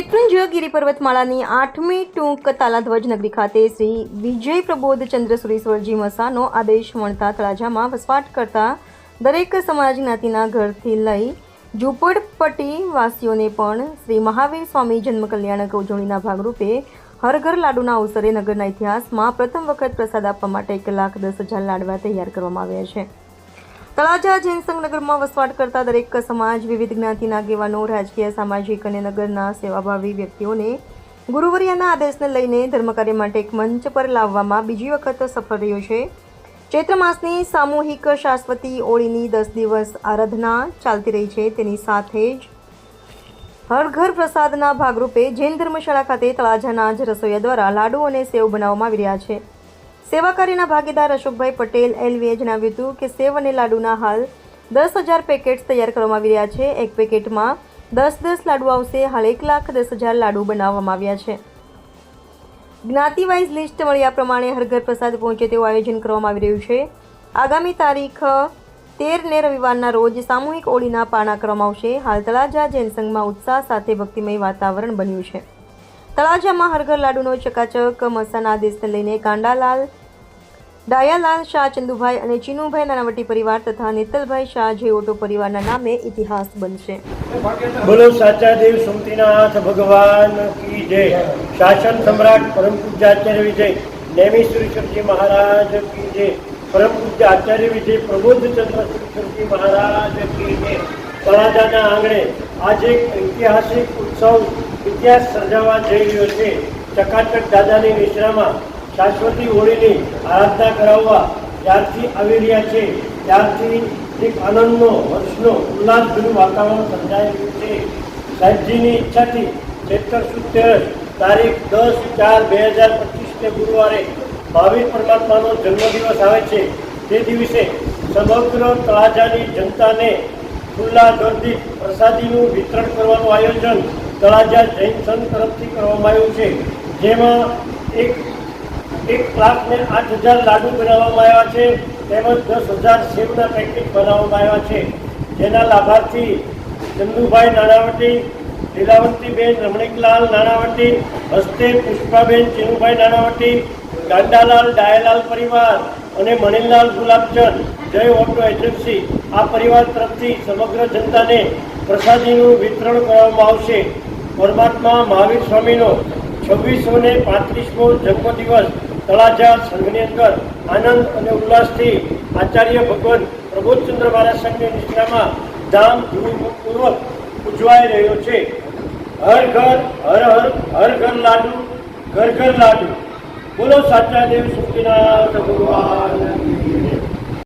મૃત્યુંજય ગિરી પર્વતમાળાની આઠમી ટૂંક તાલાધ્વજ નગરી ખાતે શ્રી વિજય પ્રબોધ ચંદ્ર સુરેશ્વરજી મસાનો આદેશ મળતા તળાજામાં વસવાટ કરતા દરેક સમાજ જ્ઞાતિના ઘરથી લઈ ઝૂંપડપટ્ટી વાસીઓને પણ શ્રી મહાવીર સ્વામી જન્મકલ્યાણક ઉજવણીના ભાગરૂપે હરઘર લાડુના અવસરે નગરના ઇતિહાસમાં પ્રથમ વખત પ્રસાદ આપવા માટે એક લાખ દસ હજાર લાડવા તૈયાર કરવામાં આવ્યા છે. તળાજા જૈન સંઘનગરમાં વસવાટ કરતા દરેક સમાજ વિવિધ જ્ઞાતિના આગેવાનો, રાજકીય, સામાજિક અને નગરના સેવાભાવી વ્યક્તિઓને ગુરુવરિયાના આદેશને લઈને ધર્મકાર્ય માટે એક મંચ પર લાવવામાં બીજી વખત સફળ રહ્યો છે. ચૈત્ર માસની સામૂહિક શાશ્વતી ઓળીની દસ દિવસ આરાધના ચાલતી રહી છે. તેની સાથે જ હરઘર પ્રસાદના ભાગરૂપે જૈન ધર્મશાળા ખાતે તળાજાના જ રસોઈયા દ્વારા લાડુ અને સેવ બનાવવામાં આવી રહ્યા છે. સેવા કાર્યના ભાગીદાર અશોકભાઈ પટેલ એલવીએ જણાવ્યું હતું કે સેવ અને લાડુના હાલ દસ હજાર પેકેટ્સ તૈયાર કરવામાં આવી રહ્યા છે. એક પેકેટમાં દસ દસ લાડુ આવશે. હાલ એક લાખ દસ હજાર લાડુ બનાવવામાં આવ્યા છે. જ્ઞાતિવાઇઝ લિસ્ટ મળ્યા પ્રમાણે હરઘર પ્રસાદ પહોંચે તેવું આયોજન કરવામાં આવી રહ્યું છે. આગામી તારીખ તેરને રવિવારના રોજ સામૂહિક ઓળીના પાણા કરવામાં આવશે. હાલ તળાજા જૈન સંઘમાં ઉત્સાહ સાથે ભક્તિમય વાતાવરણ બન્યું છે. તળાજામાં હરઘર લાડુનો ચકાચક મસાના આદેશને લઈને કાંડાલાલ ડાયાલાલ શાહ, ચંદુભાઈ અને ચીનુભાઈ નાનાવટી પરિવાર તથા નેતલભાઈ શાહ જે ઓટો પરિવારના નામે ઇતિહાસ બનશે. બોલો સાચા દેવ સુમતીનાથ ભગવાન કી જય. શાસન સમ્રાટ પરમ પૂજ્ય આચાર્ય વિજય. નેમી શ્રી શક્તિ મહારાજ કી જય. પરમ પૂજ્ય આચાર્ય વિજય, પ્રબોધ પ્રબોધચંદ્ર સુરેશ્વરજી મહારાજ કી તળાજાના આંગણે આજે એક ઐતિહાસિક ઉત્સવ ઇતિહાસ સર્જાવા જઈ રહ્યો છે. ચકાચક દાદાની નિશ્રામાં શાશ્વતી હોળીની આરાધના કરાવવા જ્યારથી આવી રહ્યા છે. ત્યારથી એક આનંદનો વર્ષનો, ઉલ્લાસભર્યું વાતાવરણ સર્જાઈ રહ્યું છે. સાહેબજીની ઈચ્છાથી ચેતર સુદ તારીખ દસ ચાર બે હજાર પચીસને ગુરુવારે મહાવીર પરમાત્માનો જન્મદિવસ આવે છે. તે દિવસે સમગ્ર તળાજાની જનતાને ખુલ્લા દર્દી પ્રસાદીનું વિતરણ કરવાનું આયોજન તળાજા જૈન સંઘ તરફથી કરવામાં આવ્યું છે. જેમાં એક એક લાખને આઠ હજાર લાડુ બનાવવામાં આવ્યા છે, તેમજ દસ હજાર સેવના પેકેટ બનાવવામાં આવ્યા છે. જેના લાભાર્થી ચંદુભાઈ નાણાવટી, લીલાવંતીબેન રમણીકલાલ નાણાવટી, હસ્તે પુષ્પાબેન ચિનુભાઈ નાણાવટી, ગાંડાલાલ ડાયલાલ પરિવાર અને મણિલાલ ગુલાબચંદ, જય ઓટો એજન્સી, આ પરિવાર તરફથી સમગ્ર જનતાને પ્રસાદીનું વિતરણ કરવામાં આવશે. પરમાત્મા મહાવીર સ્વામીનો છવ્વીસો ને પાંત્રીસમો જન્મદિવસ તળાજા સંઘની અંદર આનંદ અને ઉલ્લાસથી આચાર્ય ભગવાન પ્રબોધચંદ્ર મહારાજ સંઘની નિષ્ઠામાં ધામધૂમપૂર્વક ઉજવાઈ રહ્યો છે હર ઘર, હર હર હર ઘર લાડુ, ઘર ઘર લાડુ બોલો સાચા દેવ સુખીનાથ ભગવાન.